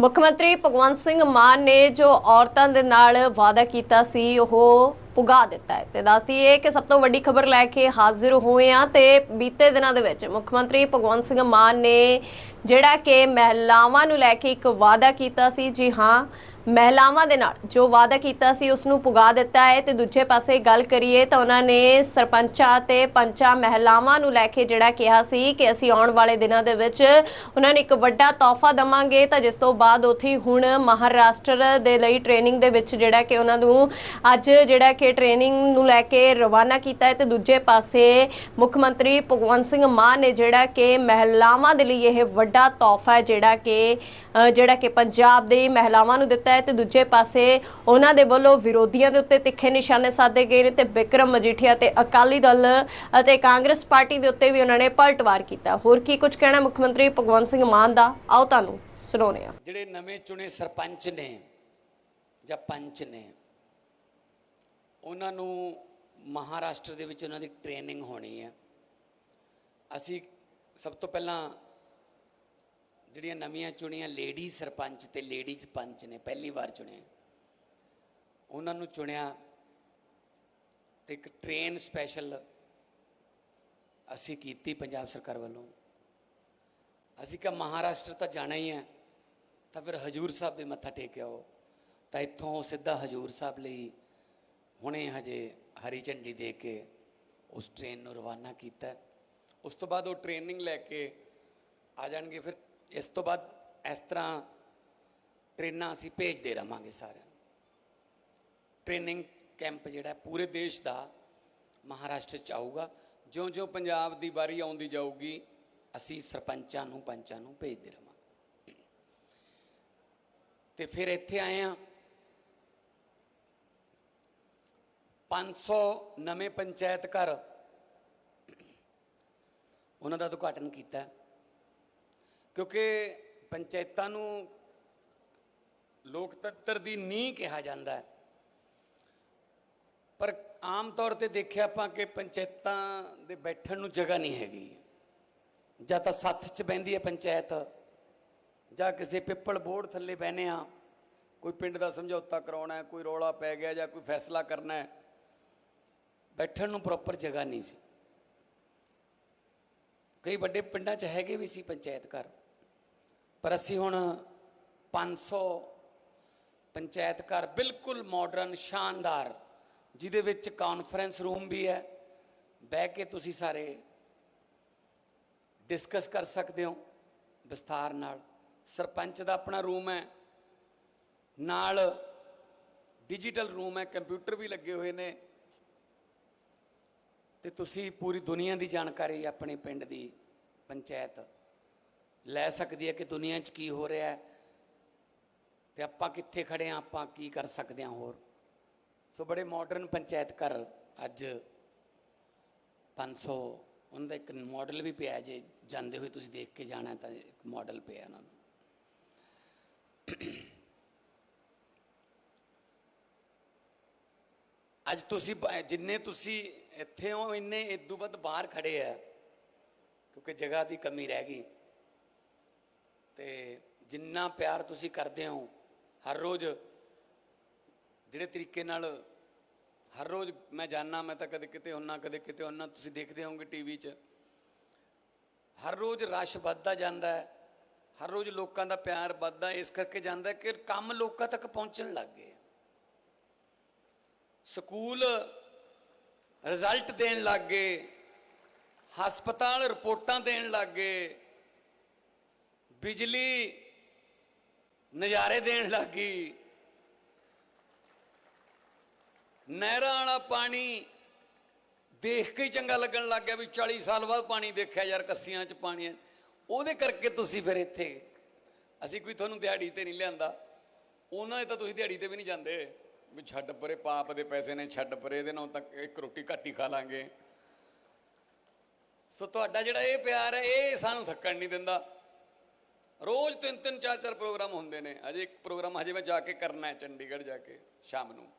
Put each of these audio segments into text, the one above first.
ਮੁੱਖ ਮੰਤਰੀ ਭਗਵੰਤ ਸਿੰਘ ਮਾਨ ਨੇ ਜੋ ਔਰਤਾਂ ਦੇ ਨਾਲ ਵਾਅਦਾ ਕੀਤਾ ਸੀ, ਉਹ ਪੁਗਾ ਦਿੱਤਾ ਹੈ। ਤੇ ਦੱਸਦੀ ਹੈ ਕਿ ਸਭ ਤੋਂ ਵੱਡੀ ਖਬਰ ਲੈ ਕੇ ਹਾਜ਼ਰ ਹੋਏ ਆ ਤੇ ਬੀਤੇ ਦਿਨਾਂ ਦੇ ਵਿੱਚ ਮੁੱਖ ਮੰਤਰੀ ਭਗਵੰਤ ਸਿੰਘ ਮਾਨ ਨੇ ਜਿਹੜਾ ਕਿ ਮਹਿਲਾਵਾਂ ਨੂੰ ਲੈ ਕੇ ਇੱਕ ਵਾਅਦਾ ਕੀਤਾ ਸੀ, ਜੀ ਹਾਂ ਮਹਿਲਾਵਾਂ ਦੇ ਨਾਲ। ਜੋ ਵਾਅਦਾ ਕੀਤਾ ਸੀ ਉਸ ਨੂੰ ਪੁਗਾ ਦਿੱਤਾ ਹੈ ਤੇ ਦੂਜੇ ਪਾਸੇ ਗੱਲ ਕਰੀਏ ਤਾਂ ਉਹਨਾਂ ਨੇ ਸਰਪੰਚਾਂ ਤੇ ਪੰਚਾਂ ਮਹਿਲਾਵਾਂ ਨੂੰ ਲੈ ਕੇ ਜਿਹੜਾ ਕਿਹਾ ਸੀ ਕਿ ਅਸੀਂ ਆਉਣ ਵਾਲੇ ਦਿਨਾਂ ਦੇ ਵਿੱਚ ਉਹਨਾਂ ਨੂੰ ਇੱਕ ਵੱਡਾ ਤੋਹਫਾ ਦਵਾਂਗੇ। ਤਾਂ ਜਿਸ ਤੋਂ ਬਾਅਦ ਉੱਥੇ ਹੁਣ ਮਹਾਰਾਸ਼ਟਰ ਦੇ ਲਈ ਟ੍ਰੇਨਿੰਗ ਦੇ ਵਿੱਚ ਜਿਹੜਾ ਕਿ ਉਹਨਾਂ ਨੂੰ ਅੱਜ ਜਿਹੜਾ ਕਿ ਟ੍ਰੇਨਿੰਗ ਨੂੰ ਲੈ ਕੇ ਰਵਾਨਾ ਕੀਤਾ ਹੈ ਤੇ ਦੂਜੇ ਪਾਸੇ ਮੁੱਖ ਮੰਤਰੀ ਭਗਵੰਤ ਸਿੰਘ ਮਾਨ ਨੇ ਜਿਹੜਾ ਕਿ ਮਹਿਲਾਵਾਂ ਦੇ ਲਈ ਇਹ ਵੱਡਾ ਤੋਹਫਾ ਜਿਹੜਾ ਕਿ ਜਿਹੜਾ ਕਿ ਪੰਜਾਬ ਦੇ ਮਹਿਲਾਵਾਂ ਨੂੰ ਦਿੱਤਾ ਹੈ ਤੇ ਦੂਜੇ ਪਾਸੇ ਉਹਨਾਂ ਦੇ ਵੱਲੋਂ ਵਿਰੋਧੀਆਂ ਦੇ ਉੱਤੇ ਤਿੱਖੇ ਨਿਸ਼ਾਨੇ ਸਾਧੇ ਗਏ ਨੇ ਤੇ ਵਿਕਰਮ ਮਜੀਠੀਆ ਤੇ ਅਕਾਲੀ ਦਲ ਅਤੇ ਕਾਂਗਰਸ ਪਾਰਟੀ ਦੇ ਉੱਤੇ ਵੀ ਉਹਨਾਂ ਨੇ ਪਲਟਵਾਰ ਕੀਤਾ। ਹੋਰ ਕੀ ਕੁਝ ਕਹਿਣਾ ਮੁੱਖ ਮੰਤਰੀ ਭਗਵੰਤ ਸਿੰਘ ਮਾਨ ਦਾ? ਆਓ ਤੁਹਾਨੂੰ ਸੁਣਾਉਂਦੇ ਹਾਂ। ਜਿਹੜੇ ਨਵੇਂ ਚੁਣੇ ਸਰਪੰਚ ਨੇ ਜਾਂ ਪੰਚ ਨੇ, ਉਹਨਾਂ ਨੂੰ ਮਹਾਰਾਸ਼ਟਰ ਦੇ ਵਿੱਚ ਉਹਨਾਂ ਦੀ ਟ੍ਰੇਨਿੰਗ ਹੋਣੀ ਹੈ। ਅਸੀਂ ਸਭ ਤੋਂ ਪਹਿਲਾਂ ਜਿਹੜੀਆਂ ਨਵੀਆਂ ਚੁਣੀਆਂ ਲੇਡੀ ਸਰਪੰਚ ਤੇ ਲੇਡੀਜ਼ ਪੰਚ ਨੇ, ਪਹਿਲੀ ਵਾਰ ਚੁਣੇ ਉਹਨਾਂ ਨੂੰ ਚੁਣਿਆ ਤੇ ਇੱਕ ਟ੍ਰੇਨ ਸਪੈਸ਼ਲ ਅਸੀਂ ਕੀਤੀ ਪੰਜਾਬ ਸਰਕਾਰ ਵੱਲੋਂ। ਅਸੀਂ ਕਿਹਾ ਮਹਾਰਾਸ਼ਟਰ ਤਾਂ ਜਾਣਾ ਹੀ ਹੈ, ਤਾਂ ਫਿਰ ਹਜੂਰ ਸਾਹਿਬ ਵੀ ਮੱਥਾ ਟੇਕ ਆਓ। ਤਾਂ ਇੱਥੋਂ ਸਿੱਧਾ ਹਜੂਰ ਸਾਹਿਬ ਲਈ ਹੁਣੇ ਹਜੇ ਹਰੀ ਝੰਡੀ ਦੇ ਕੇ ਉਸ ਟ੍ਰੇਨ ਨੂੰ ਰਵਾਨਾ ਕੀਤਾ। ਉਸ ਤੋਂ ਬਾਅਦ ਉਹ ਟ੍ਰੇਨਿੰਗ ਲੈ ਕੇ ਆ ਜਾਣਗੇ, ਫਿਰ ਇਸ ਤੋਂ ਬਾਅਦ ਇਸ ਤਰ੍ਹਾਂ ਟ੍ਰੇਨਾਂ ਅਸੀਂ ਭੇਜਦੇ ਰਵਾਂਗੇ ਸਾਰਿਆਂ ਨੂੰ। ਟ੍ਰੇਨਿੰਗ ਕੈਂਪ ਜਿਹੜਾ ਪੂਰੇ ਦੇਸ਼ ਦਾ ਮਹਾਰਾਸ਼ਟਰ ਚ ਆਊਗਾ। ਜਿਉਂ-ਜਿਉਂ ਪੰਜਾਬ ਦੀ ਵਾਰੀ ਆਉਂਦੀ ਜਾਊਗੀ, ਅਸੀਂ ਸਰਪੰਚਾਂ ਨੂੰ, ਪੰਚਾਂ ਨੂੰ ਭੇਜਦੇ ਰਵਾਂਗੇ ਤੇ ਫਿਰ ਇੱਥੇ ਆਏ ਆ 500 ਨਵੇਂ ਪੰਚਾਇਤ ਘਰ। ਉਹਨਾਂ ਦਾ ਉਦਘਾਟਨ ਕੀਤਾ। ਕਿਉਂਕਿ ਪੰਚਾਇਤਾਂ ਨੂੰ ਲੋਕਤੰਤਰ ਦੀ ਨੀਂਹ ਕਿਹਾ ਜਾਂਦਾ ਹੈ। ਪਰ ਆਮ ਤੌਰ ਤੇ ਦੇਖਿਆ ਆਪਾਂ ਕਿ ਪੰਚਾਇਤਾਂ ਦੇ ਬੈਠਣ ਨੂੰ ਜਗ੍ਹਾ ਨਹੀਂ ਹੈਗੀ। ਜਾਂ ਤਾਂ ਸੱਥ 'ਚ ਬੈੰਦੀ ਹੈ ਪੰਚਾਇਤ, ਜਾਂ ਕਿਸੇ ਪਿੱਪਲ ਬੋਰਡ ਥੱਲੇ ਬਹਿਨੇ ਆ ਕੋਈ ਪਿੰਡ ਦਾ ਸਮਝੌਤਾ ਕਰਾਉਣਾ ਹੈ, ਕੋਈ ਰੌਲਾ ਪੈ ਗਿਆ ਜਾਂ ਕੋਈ ਫੈਸਲਾ ਕਰਨਾ ਹੈ। ਬੈਠਣ ਨੂੰ ਪ੍ਰੋਪਰ ਜਗ੍ਹਾ ਨਹੀਂ ਸੀ। ਕਈ ਵੱਡੇ ਪਿੰਡਾਂ 'ਚ ਹੈਗੇ ਵੀ ਸੀ ਪੰਚਾਇਤ ਘਰ। ਪਰ ਅਸੀਂ ਹੁਣ 500 ਪੰਚਾਇਤ ਘਰ ਬਿਲਕੁਲ ਮਾਡਰਨ ਸ਼ਾਨਦਾਰ, ਜਿਹਦੇ ਵਿੱਚ ਕਾਨਫਰੰਸ ਰੂਮ ਵੀ ਹੈ। ਬਹਿ ਕੇ ਤੁਸੀਂ ਸਾਰੇ ਡਿਸਕਸ ਕਰ ਸਕਦੇ ਹੋ ਵਿਸਥਾਰ ਨਾਲ। ਸਰਪੰਚ ਦਾ ਆਪਣਾ ਰੂਮ ਹੈ। ਨਾਲ ਡਿਜੀਟਲ ਰੂਮ ਹੈ। ਕੰਪਿਊਟਰ ਵੀ ਲੱਗੇ ਹੋਏ ਨੇ। ਤੇ ਤੁਸੀਂ ਪੂਰੀ ਦੁਨੀਆ ਦੀ ਜਾਣਕਾਰੀ ਆਪਣੇ ਪਿੰਡ ਦੀ ਪੰਚਾਇਤ ਲੈ ਸਕਦੀ ਹੈ ਕਿ ਦੁਨੀਆ 'ਚ ਕੀ ਹੋ ਰਿਹਾ ਹੈ? ਤੇ ਆਪਾਂ ਕਿੱਥੇ ਖੜੇ ਆ ਆਪਾਂ ਕੀ ਕਰ ਸਕਦੇ ਹਾਂ ਹੋਰ? ਸੋ ਬੜੇ ਮਾਡਰਨ ਪੰਚਾਇਤ ਘਰ ਅੱਜ 500 ਉਹਨਾਂ ਦਾ ਇੱਕ ਮਾਡਲ ਵੀ ਪਿਆ ਜੇ ਜਾਂਦੇ ਹੋਏ ਤੁਸੀਂ ਦੇਖ ਕੇ ਜਾਣਾ ਤਾਂ ਇੱਕ ਮਾਡਲ ਪਿਆ ਉਹਨਾਂ ਦਾ। ਅੱਜ ਤੁਸੀਂ ਜਿੰਨੇ ਤੁਸੀਂ ਇੱਥੇ ਹੋ, ਇੰਨੇ ਇਦੋਂ ਵੱਧ ਬਾਹਰ ਖੜੇ ਆ ਕਿਉਂਕਿ ਜਗ੍ਹਾ ਦੀ ਕਮੀ ਰਹਿ ਗਈ। ਤੇ ਜਿੰਨਾ ਪਿਆਰ ਤੁਸੀਂ ਕਰਦੇ ਹੋ, ਹਰ ਰੋਜ਼ ਜਿਹੜੇ ਤਰੀਕੇ ਨਾਲ ਹਰ ਰੋਜ਼ ਮੈਂ ਜਾਣਾ ਮੈਂ ਤਾਂ ਕਦੇ ਕਿਤੇ ਹੁੰਨਾ, ਕਦੇ ਕਿਤੇ ਹੁੰਨਾ, ਤੁਸੀਂ ਦੇਖਦੇ ਹੋਵੋਗੇ ਟੀਵੀ 'ਚ। ਹਰ ਰੋਜ਼ ਰਸ਼ ਵੱਧਦਾ ਜਾਂਦਾ ਹੈ, ਹਰ ਰੋਜ਼ ਲੋਕਾਂ ਦਾ ਪਿਆਰ ਵੱਧਦਾ ਇਸ ਕਰਕੇ ਜਾਂਦਾ ਕਿ ਕੰਮ ਲੋਕਾਂ ਤੱਕ ਪਹੁੰਚਣ ਲੱਗ ਗਏ ਸਕੂਲ ਰਿਜ਼ਲਟ ਦੇਣ ਲੱਗ ਗਏ, ਹਸਪਤਾਲ ਰਿਪੋਰਟਾਂ ਦੇਣ ਲੱਗ ਗਏ ਬਿਜਲੀ ਨਜ਼ਾਰੇ ਦੇਣ ਲੱਗ ਗਈ। ਨਹਿਰਾਂ ਵਾਲਾ ਪਾਣੀ ਦੇਖ ਕੇ ਹੀ ਚੰਗਾ ਲੱਗਣ ਲੱਗ ਗਿਆ ਵੀ 40 ਸਾਲ ਬਾਅਦ ਪਾਣੀ ਦੇਖਿਆ ਯਾਰ ਕੱਸੀਆਂ 'ਚ ਪਾਣੀ ਹੈ। ਉਹਦੇ ਕਰਕੇ ਤੁਸੀਂ ਫਿਰ ਇੱਥੇ ਅਸੀਂ ਕੋਈ ਤੁਹਾਨੂੰ ਦਿਹਾੜੀ ਤੇ ਨਹੀਂ ਲਿਆਂਦਾ। ਉਹਨਾਂ ਦੇ ਤਾਂ ਤੁਸੀਂ ਦਿਹਾੜੀ ਤੇ ਵੀ ਨਹੀਂ ਜਾਂਦੇ। ਵੀ ਛੱਡ ਪਰੇ, ਪਾਪ ਦੇ ਪੈਸੇ ਨੇ, ਛੱਡ ਪਰੇ, ਇਹਦੇ ਨਾਲ ਤਾਂ ਇੱਕ ਰੋਟੀ ਘੱਟ ਹੀ ਖਾ ਲਾਂਗੇ। ਸੋ ਤੁਹਾਡਾ ਜਿਹੜਾ ਇਹ ਪਿਆਰ ਹੈ, ਇਹ ਸਾਨੂੰ ਥੱਕਣ ਨਹੀਂ ਦਿੰਦਾ। ਰੋਜ਼ ਤਿੰਨ ਤਿੰਨ ਚਾਰ ਚਾਰ ਪ੍ਰੋਗਰਾਮ ਹੁੰਦੇ ਨੇ। ਅਜੇ ਇੱਕ ਪ੍ਰੋਗਰਾਮ ਹਜੇ ਮੈਂ ਜਾ ਕੇ ਕਰਨਾ ਹੈ ਚੰਡੀਗੜ੍ਹ ਜਾ ਕੇ ਸ਼ਾਮ ਨੂੰ।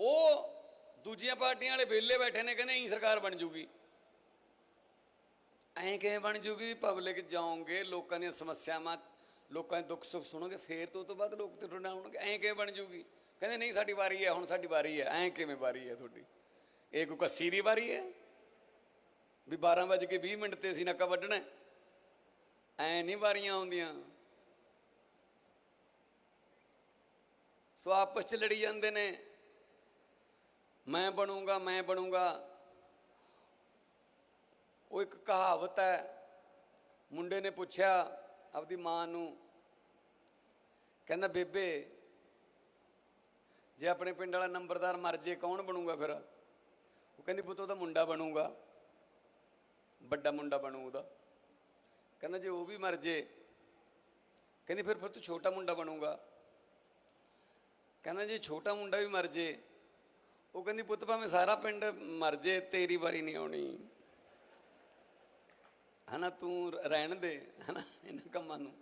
ਉਹ ਦੂਜੀਆਂ ਪਾਰਟੀਆਂ ਵਾਲੇ ਵਿਹਲੇ ਬੈਠੇ ਨੇ, ਕਹਿੰਦੇ ਇਹੀ ਸਰਕਾਰ ਬਣ ਜੂਗੀ। ਐਂ ਕਿਵੇਂ ਬਣ ਜੂਗੀ? ਪਬਲਿਕ ਜਾਓਗੇ, ਲੋਕਾਂ ਦੀਆਂ ਸਮੱਸਿਆਵਾਂ, ਲੋਕਾਂ ਦੇ ਦੁੱਖ ਸੁੱਖ ਸੁਣੋਗੇ, ਫੇਰ ਤੋਂ ਤੋਂ ਬਾਅਦ ਲੋਕ ਤੇ ਆਉਣਗੇ। ਐਂ ਕਿਵੇਂ ਬਣ ਜੂਗੀ? ਕਹਿੰਦੇ, ਨਹੀਂ, ਸਾਡੀ ਵਾਰੀ ਹੈ, ਹੁਣ ਸਾਡੀ ਵਾਰੀ ਹੈ। ਐਂ ਕਿਵੇਂ ਵਾਰੀ ਹੈ ਤੁਹਾਡੀ? ਇਹ ਕੋਈ ਕੱਸੀ ਦੀ ਵਾਰੀ ਹੈ? ਵੀ 12 ਵਜੇ ਕੇ 20 ਮਿੰਟ ਤੇ ਅਸੀਂ ਨੱਕਾ ਵੱਢਣਾ ਹੈ। ਐਂ ਨਹੀਂ ਵਾਰੀਆਂ ਆਉਂਦੀਆਂ। ਸੋ ਆਪਸ ਚ ਲੜੀ ਜਾਂਦੇ ਨੇ। ਮੈਂ ਬਣੂੰਗਾ ਮੈਂ ਬਣੂੰਗਾ। ਉਹ ਇੱਕ ਕਹਾਵਤ ਹੈ। ਮੁੰਡੇ ਨੇ ਪੁੱਛਿਆ ਆਪਦੀ ਮਾਂ ਨੂੰ, ਕਹਿੰਦਾ, ਬੇਬੇ, ਜੇ ਆਪਣੇ ਪਿੰਡ ਵਾਲਾ ਨੰਬਰਦਾਰ ਮਰ ਜੇ ਕੌਣ ਬਣੂਗਾ ਫਿਰ? ਉਹ ਕਹਿੰਦੀ, ਪੁੱਤ ਉਹਦਾ ਮੁੰਡਾ ਬਣੂਗਾ। ਵੱਡਾ ਮੁੰਡਾ ਬਣੂ ਉਹਦਾ। ਕਹਿੰਦਾ ਜੇ ਉਹ ਵੀ ਮਰ ਜੇ, ਕਹਿੰਦੀ ਫਿਰ ਫਿਰ ਤੂੰ ਛੋਟਾ ਮੁੰਡਾ ਬਣੂਗਾ। ਕਹਿੰਦਾ ਜੇ ਛੋਟਾ ਮੁੰਡਾ ਵੀ ਮਰ ਜੇ, ਉਹ ਕਹਿੰਦੀ ਪੁੱਤ ਭਾਵੇਂ ਸਾਰਾ ਪਿੰਡ ਮਰ ਜੇ, ਤੇਰੀ ਵਾਰੀ ਨਹੀਂ ਆਉਣੀ। ਹਨਾ ਤੂੰ ਰਹਿਣ ਦੇ, ਹਨਾ ਇਹਨਾਂ ਕੰਮਾਂ ਨੂੰ।